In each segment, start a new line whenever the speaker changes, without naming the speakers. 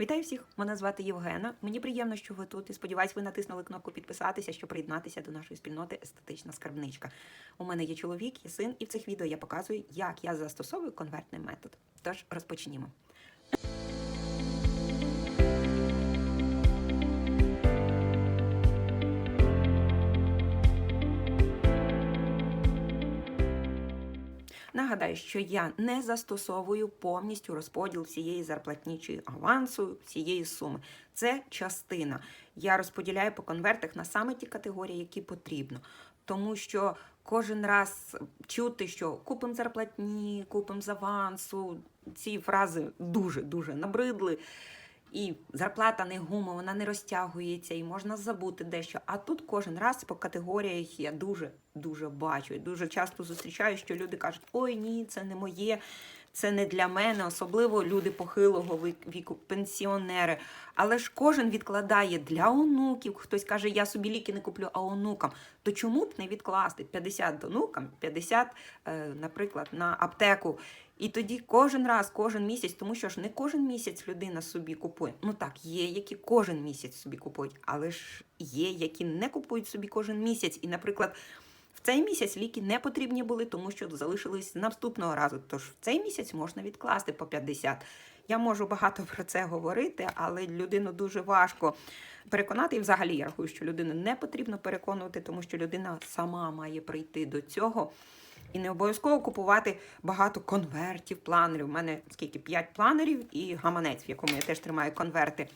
Вітаю всіх! Мене звати Євгена. Мені приємно, що ви тут і сподіваюсь, ви натиснули кнопку підписатися, щоб приєднатися до нашої спільноти Естетична скарбничка. У мене є чоловік, є син, і в цих відео я показую, як я застосовую конвертний метод. Тож розпочнімо. Нагадаю, що я не застосовую повністю розподіл всієї зарплатні чи авансу, всієї суми. Це частина. Я розподіляю по конвертах на саме ті категорії, які потрібно. Тому що кожен раз чути, що купимо зарплатні, купимо з авансу, ці фрази дуже-дуже набридли. І зарплата не гума, вона не розтягується, і можна забути дещо. А тут кожен раз по категоріях я дуже дуже бачу. І дуже часто зустрічаю, що люди кажуть: ой, ні, це не моє, це не для мене, особливо люди похилого віку, пенсіонери. Але ж кожен відкладає для онуків. Хтось каже, я собі ліки не куплю, а онукам. То чому б не відкласти 50 онукам, 50, е, наприклад, на аптеку? І тоді кожен раз, кожен місяць, тому що ж не кожен місяць людина собі купує. Ну так, є, які кожен місяць собі купують, але ж є, які не купують собі кожен місяць. І, наприклад, цей місяць ліки не потрібні були, тому що залишились наступного разу. Тож в цей місяць можна відкласти по 50. Я можу багато про це говорити, але людину дуже важко переконати. І взагалі я рахую, що людину не потрібно переконувати, тому що людина сама має прийти до цього. І не обов'язково купувати багато конвертів, планерів. У мене скільки 5 планерів і гаманець, в якому я теж тримаю конверти.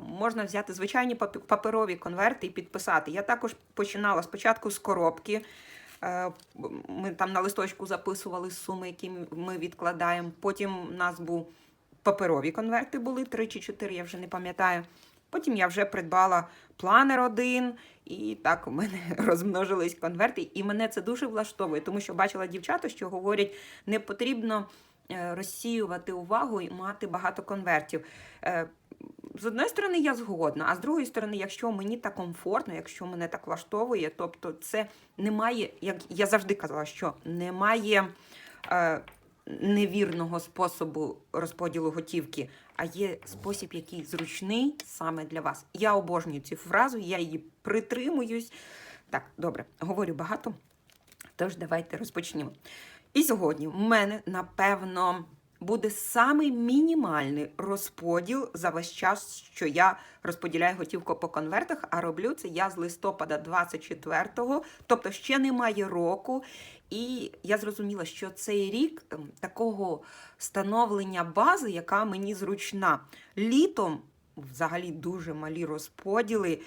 Можна взяти звичайні паперові конверти і підписати. Я також починала спочатку з коробки. Е, Ми там на листочку записували суми, які ми відкладаємо. Потім у нас був паперові конверти були, три чи чотири, я вже не пам'ятаю. Потім я вже придбала планер один, і так у мене розмножились конверти. І мене це дуже влаштовує, тому що бачила дівчата, що говорять, не потрібно розсіювати увагу і мати багато конвертів. Е, З одної сторони, я згодна, а з другої сторони, якщо мені так комфортно, якщо мене так влаштовує, тобто це немає, як я завжди казала, що немає. Е, невірного способу розподілу готівки, а є спосіб, який зручний саме для вас. Я обожнюю цю фразу, я її притримуюсь. Так, добре, говорю багато. Тож давайте розпочнемо. І сьогодні в мене, напевно, буде самий мінімальний розподіл за весь час, що я розподіляю готівку по конвертах, а роблю це я з листопада 24-го, тобто ще немає року. І я зрозуміла, що цей рік ем, такого становлення бази, яка мені зручна. Літом взагалі дуже малі розподіли.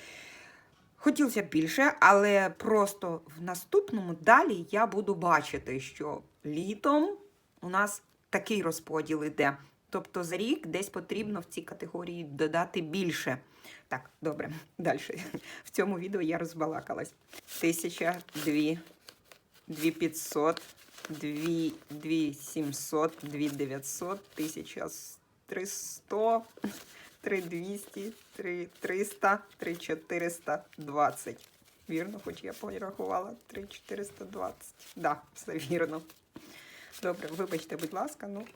Хотілося більше, але просто в наступному далі я буду бачити, що літом у нас такий розподіл іде. Тобто за рік десь потрібно в ці категорії додати більше. Так, добре, далі. В цьому відео я розбалакалась. Тисяча, дві, дві п'ятсот, дві, дві сімсот, дві дев'ятсот, тисяча триста, три двісті, три триста, три чотириста двадцять. Вірно, хоч я порахувала. Три чотириста двадцять. Да, все вірно. Добре, вибачте, будь ласка, ну.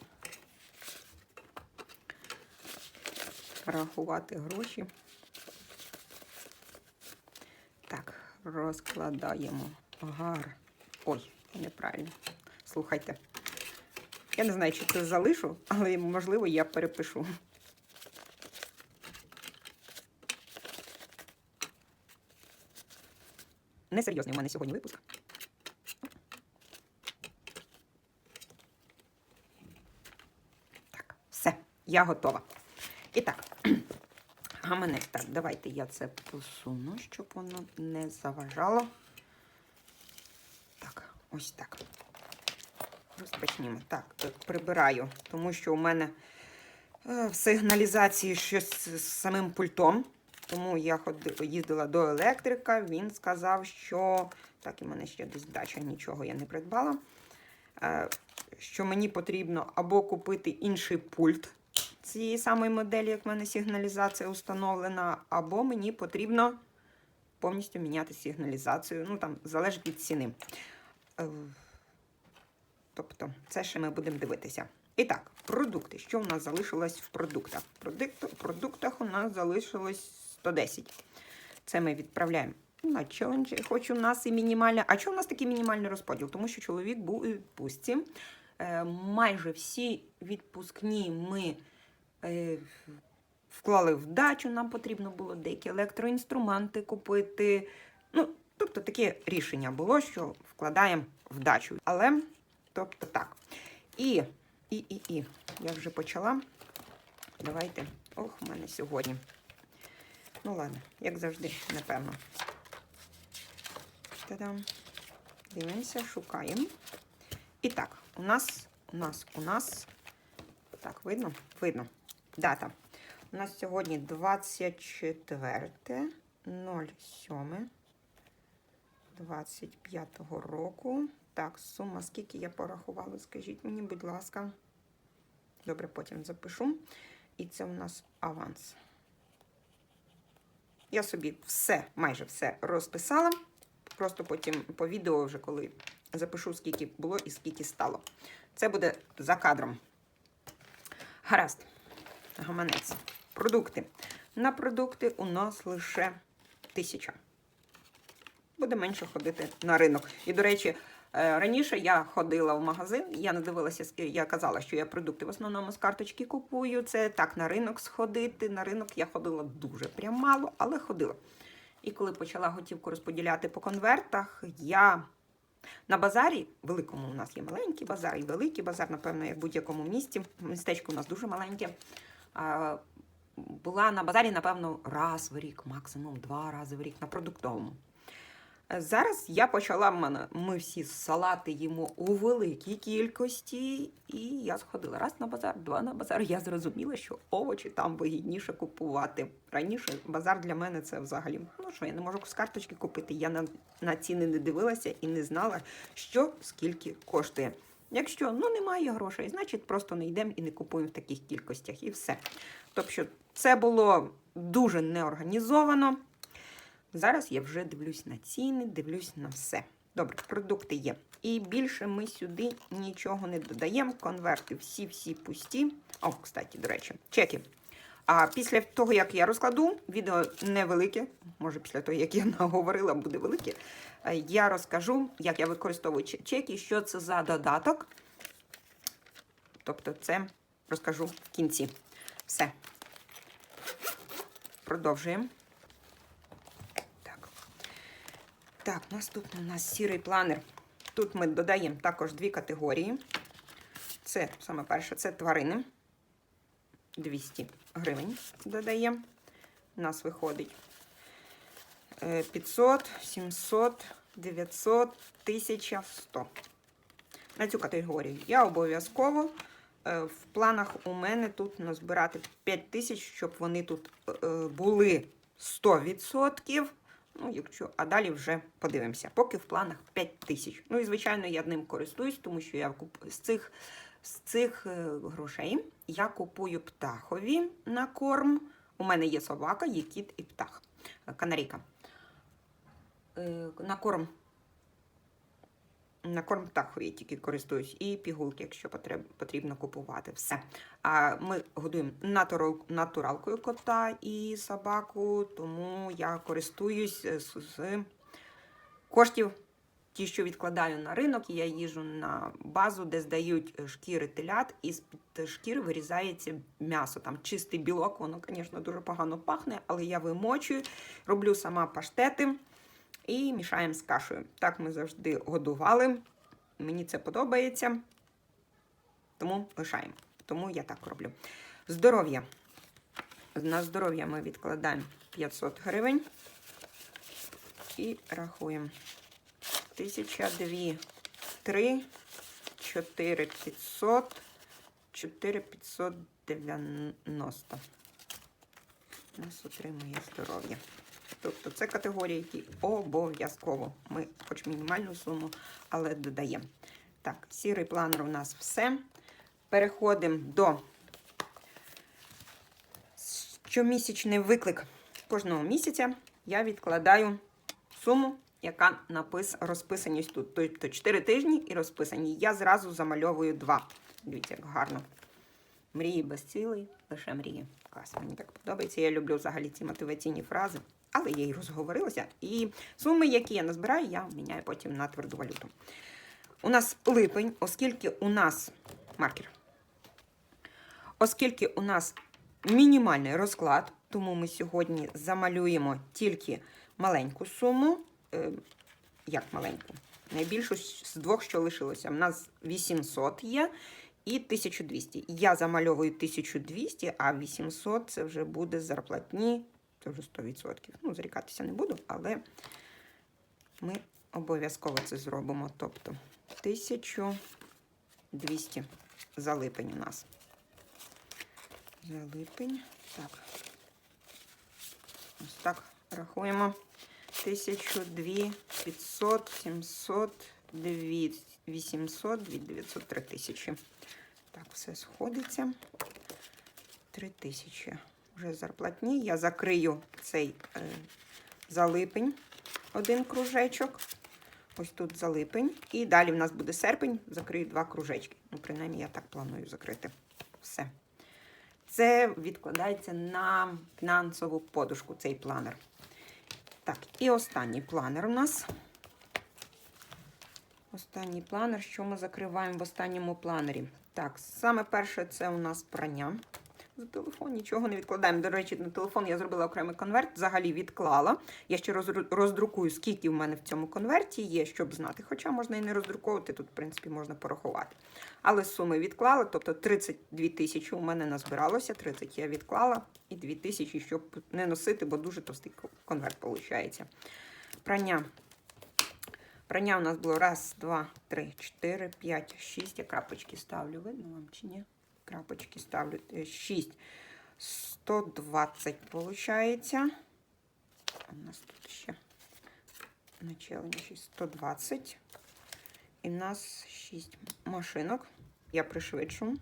Рахувати гроші. Так, розкладаємо гар. Ой, неправильно. Слухайте. Я не знаю, чи це залишу, але можливо я перепишу. Несерйозний у мене сьогодні випуск. Так, все, я готова. І так, гаманець. Так, давайте я це посуну, щоб воно не заважало. Так, ось так. Розпочнімо. Так, прибираю, тому що у мене е, в сигналізації щось з самим пультом. Тому я їздила до електрика, він сказав, що. Так, і мене ще десь дача, нічого я не придбала. Е, Що мені потрібно або купити інший пульт цієї самої моделі, як в мене сигналізація установлена, або мені потрібно повністю міняти сигналізацію. Ну, там залежить від ціни. Е, Тобто, це ще ми будемо дивитися. І так, продукти. Що у нас залишилось в продуктах? В продуктах у нас залишилось 110. Це ми відправляємо на челендж. Хоч у нас і мінімальна. А чому у нас такий мінімальний розподіл? Тому що чоловік був у відпустці. Е, майже всі відпускні ми вклали в дачу. Нам потрібно було деякі електроінструменти купити. Ну, тобто таке рішення було, що вкладаємо в дачу. Але, тобто так. І, і, і, і. Я вже почала. Давайте. Ох, у мене сьогодні. Ну ладно, як завжди, напевно. Та-дам. Дивимося, шукаємо. І так, у нас, у нас, у нас. Так, видно? Видно. Дата. У нас сьогодні 24 07 25-го року. Так, сума, скільки я порахувала, скажіть мені, будь ласка. Добре, потім запишу. І це у нас аванс. Я собі все, майже все розписала. Просто потім по відео, вже коли запишу, скільки було і скільки стало. Це буде за кадром. Гаразд. Гаманець. Продукти. На продукти у нас лише тисяча. Буде менше ходити на ринок. І, до речі, е, раніше я ходила в магазин, я не дивилася, я казала, що я продукти в основному з карточки купую. Це так на ринок сходити. На ринок я ходила дуже прям мало, але ходила. І коли почала готівку розподіляти по конвертах, я на базарі, великому у нас є маленький базар і великий базар, напевно, як в будь-якому місті. Містечко у нас дуже маленьке. Була на базарі, напевно, раз в рік, максимум два рази в рік на продуктовому. Е, Зараз я почала мене. Ми всі салати їмо у великій кількості, і я сходила раз на базар, два на базар. Я зрозуміла, що овочі там вигідніше купувати. Раніше базар для мене це взагалі. Ну що, я не можу з карточки купити. Я на, на ціни не дивилася і не знала, що скільки коштує. Якщо ну немає грошей, значить просто не йдемо і не купуємо в таких кількостях, і все. Тобто, це було дуже неорганізовано. Зараз я вже дивлюсь на ціни, дивлюсь на все. Добре, продукти є. І більше ми сюди нічого не додаємо. Конверти всі-всі пусті. О, кстати, до речі, чеки. А після того, як я розкладу, відео невелике, може після того, як я наговорила, буде велике. Е, Я розкажу, як я використовую чеки, що це за додаток. Тобто, це розкажу в кінці. Все. Продовжуємо. Так. Так, наступний у нас сірий планер. Тут ми додаємо також дві категорії. Це саме перше, це тварини. 200 гривень додаємо. У нас виходить 500, 700, 900, 1100. На цю категорію я обов'язково е, в планах у мене тут назбирати 5 тисяч, щоб вони тут е, були 100%. Ну, якщо, а далі вже подивимося. Поки в планах 5 тисяч. Ну і звичайно, я ним користуюсь, тому що я куп... з цих, з цих е, грошей я купую птахові на корм. У мене є собака, є кіт і птах. Канарійка. Е, На корм. На корм птахові я тільки користуюсь, і пігулки, якщо потрібно купувати. Все. А ми годуємо натурал, натуралкою кота і собаку, тому я користуюсь е, з, з коштів, ті, що відкладаю на ринок. Я їжу на базу, де здають е, шкіри телят, і з-під шкіри вирізається м'ясо. Там чистий білок, воно, звісно, дуже погано пахне, але я вимочую, роблю сама паштети і мішаємо з кашею. Так ми завжди годували. Мені це подобається, тому лишаємо. Тому я так роблю. Здоров'я. На здоров'я ми відкладаємо 500 гривень і рахуємо. 1002, 3, 4 500, 4 590. Нас отримує здоров'я. Тобто це категорії, які обов'язково. Ми хоч мінімальну суму, але додаємо. Так, сірий планер у нас все. Переходимо до щомісячний виклик. Кожного місяця я відкладаю суму, яка напис, розписаність тут. Тобто 4 тижні і розписані. Я зразу замальовую 2. Дивіться, як гарно. Мрії без цілей, лише мрії. Клас, мені так подобається. Я люблю взагалі ці мотиваційні фрази, але я й розговорилася. І суми, які я назбираю, я міняю потім на тверду валюту. У нас липень, оскільки у нас маркер. Оскільки у нас мінімальний розклад, тому ми сьогодні замалюємо тільки маленьку суму. Е, як маленьку? Найбільшу з двох, що лишилося. У нас 800 є і 1200. Я замальовую 1200, а 800 це вже буде зарплатні, це вже 100%. Ну, зарікатися не буду, але ми обов'язково це зробимо. Тобто 1200 за липень у нас. За липень. Так. Ось так рахуємо. 1002, 500, 700, 2, 800, 2, 900, 3000. Так, все сходиться. 3000. Вже зарплатні. Я закрию цей е, за липень один кружечок. Ось тут за липень. І далі в нас буде серпень, закрию два кружечки. Ну, принаймні, я так планую закрити. Все. Це відкладається на фінансову подушку, цей планер. Так, і останній планер у нас. Останній планер, що ми закриваємо в останньому планері. Так, саме перше це у нас прання. За телефон нічого не відкладаємо. До речі, на телефон я зробила окремий конверт, взагалі відклала. Я ще роздрукую, скільки в мене в цьому конверті є, щоб знати. Хоча можна і не роздруковувати, тут, в принципі, можна порахувати. Але суми відклала, тобто 32 тисячі у мене назбиралося, 30 я відклала, і 2 тисячі, щоб не носити, бо дуже товстий конверт виходить. Прання. Прання у нас було раз, два, три, чотири, п'ять, шість. Я крапочки ставлю. Видно вам чи ні? Крапочки ставлю. Е, Шість. 120 виходить. У нас тут ще на челенджі 120. І в нас 6 машинок. Я пришвидшу.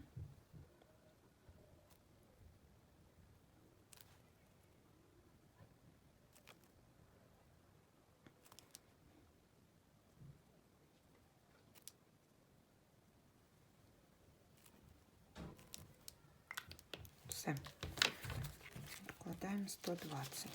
Все. Вкладаємо 120.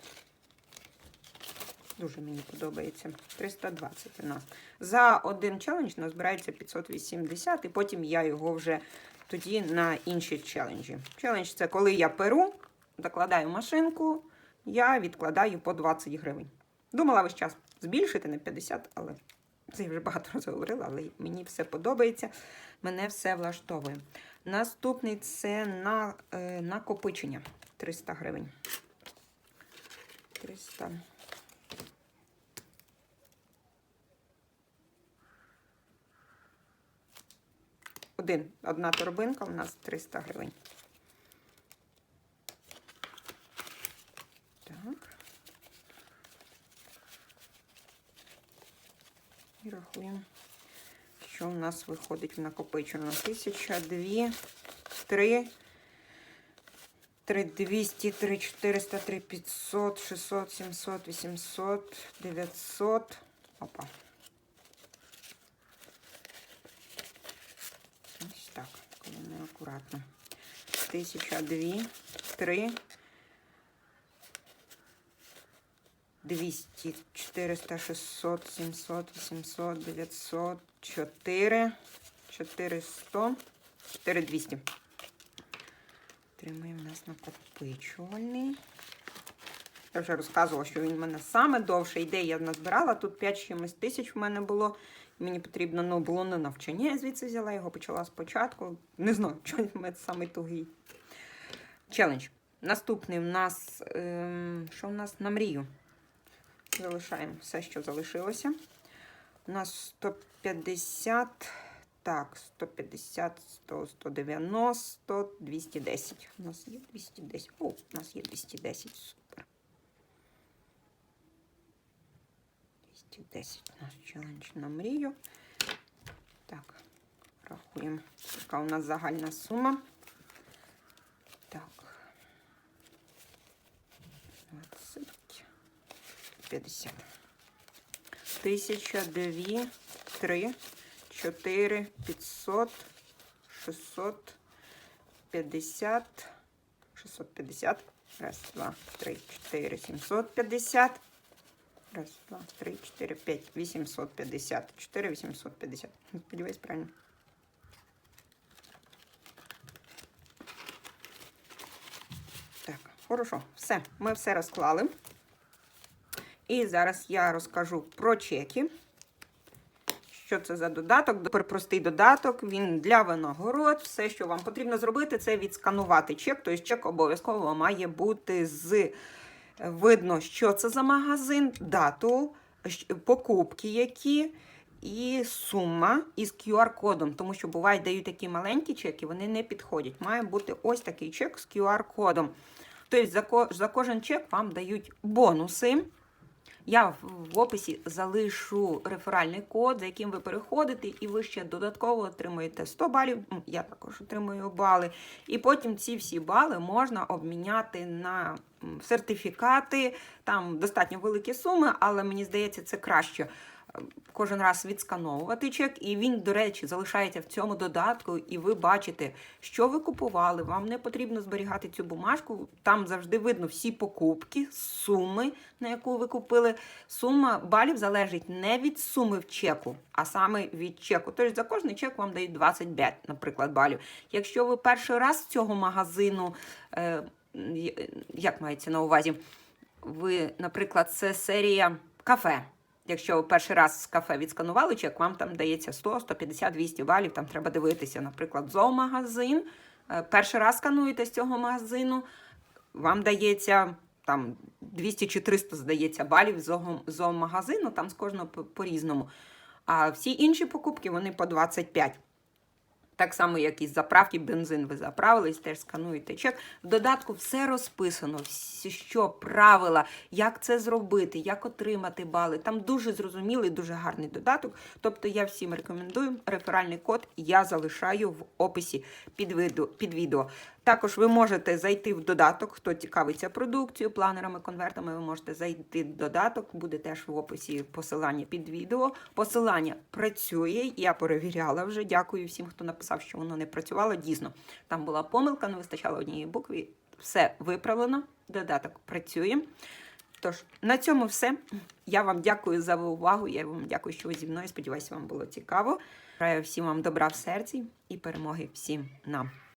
Дуже мені подобається. 320 у нас. За один челендж назбирається 580, і потім я його вже тоді на інші челенджі. Челендж це коли я перу, докладаю машинку, я відкладаю по 20 гривень. Думала весь час збільшити на 50, але це я вже багато разів говорила, але мені все подобається, мене все влаштовує. Наступний це на, е, накопичення 300 гривень. 300. Один, одна торбинка у нас 300 гривень. Так. І рахуємо, що у нас виходить в накопичено. 1000, 2, 3, 3 200, 3 400, 3 500, 600, 700, 800, 900. Опа. Ось так, коли не акуратно. 1000, 2, 3, 200, 400, 600, 700, 800, 900, 4, 400, 4200. Тримаємо у нас накопичувальний. Я вже розказувала, що він в мене саме довше йде. Я назбирала. Тут 5 чимось тисяч в мене було. Мені потрібно ну, було на навчання. Я звідси взяла його, почала спочатку. Не знаю, що в мене тугий. Челендж. Наступний в нас. Ем, що в нас на мрію? Залишаємо все, що залишилося. У нас 150, так, 150, 100, 190, 210. У нас є 210. О, у нас є 210. Супер. 210 у нас челендж на мрію. Так, рахуємо, яка у нас загальна сума. Так. 20. 50. Тисяча, дві, три, чотири, п'ятсот, 650. 650. Раз, два, три, чотири, 750. Раз, два, три, чотири, п'ять, 850. 4, 850. Сподіваюсь, правильно. Так, хорошо. Все, ми все розклали. І зараз я розкажу про чеки. Що це за додаток? Простий додаток, він для винагород. Все, що вам потрібно зробити, це відсканувати чек. Тобто чек обов'язково має бути з видно, що це за магазин, дату, покупки які. І сума із QR-кодом, тому що бувають дають такі маленькі чеки, вони не підходять. Має бути ось такий чек з QR-кодом. Тобто за кожен чек вам дають бонуси. Я в- описі залишу реферальний код, за яким ви переходите, і ви ще додатково отримуєте 100 балів. Я також отримую бали. І потім ці всі бали можна обміняти на сертифікати. Там достатньо великі суми, але мені здається, це краще кожен раз відскановувати чек. І він, до речі, залишається в цьому додатку, і ви бачите, що ви купували. Вам не потрібно зберігати цю бумажку. Там завжди видно всі покупки, суми, на яку ви купили. Сума балів залежить не від суми в чеку, а саме від чеку. Тобто за кожний чек вам дають 25, наприклад, балів. Якщо ви перший раз з цього магазину, е, як мається на увазі, ви, наприклад, це серія кафе. Якщо ви перший раз з кафе відсканували чек, вам там дається 100, 150, 200 балів. Там треба дивитися, наприклад, зоомагазин. Е, Перший раз скануєте з цього магазину, вам дається там 200 чи 300, здається, балів з зоомагазину, там з кожного по-різному. А всі інші покупки вони по 25. Так само, як і заправки, бензин ви заправились, теж скануєте чек. В додатку все розписано, що правила, як це зробити, як отримати бали. Там дуже зрозумілий, дуже гарний додаток. Тобто я всім рекомендую. Реферальний код я залишаю в описі під, відео. Також ви можете зайти в додаток, хто цікавиться продукцією, планерами, конвертами, ви можете зайти в додаток, буде теж в описі посилання під відео. Посилання працює, я перевіряла вже. Дякую всім, хто написав, що воно не працювало. Дійсно, там була помилка, не вистачало однієї букви. Все виправлено, додаток працює. Тож, на цьому все. Я вам дякую за увагу. Я вам дякую, що ви зі мною. Сподіваюся, вам було цікаво. Бажаю всім вам добра в серці і перемоги всім нам.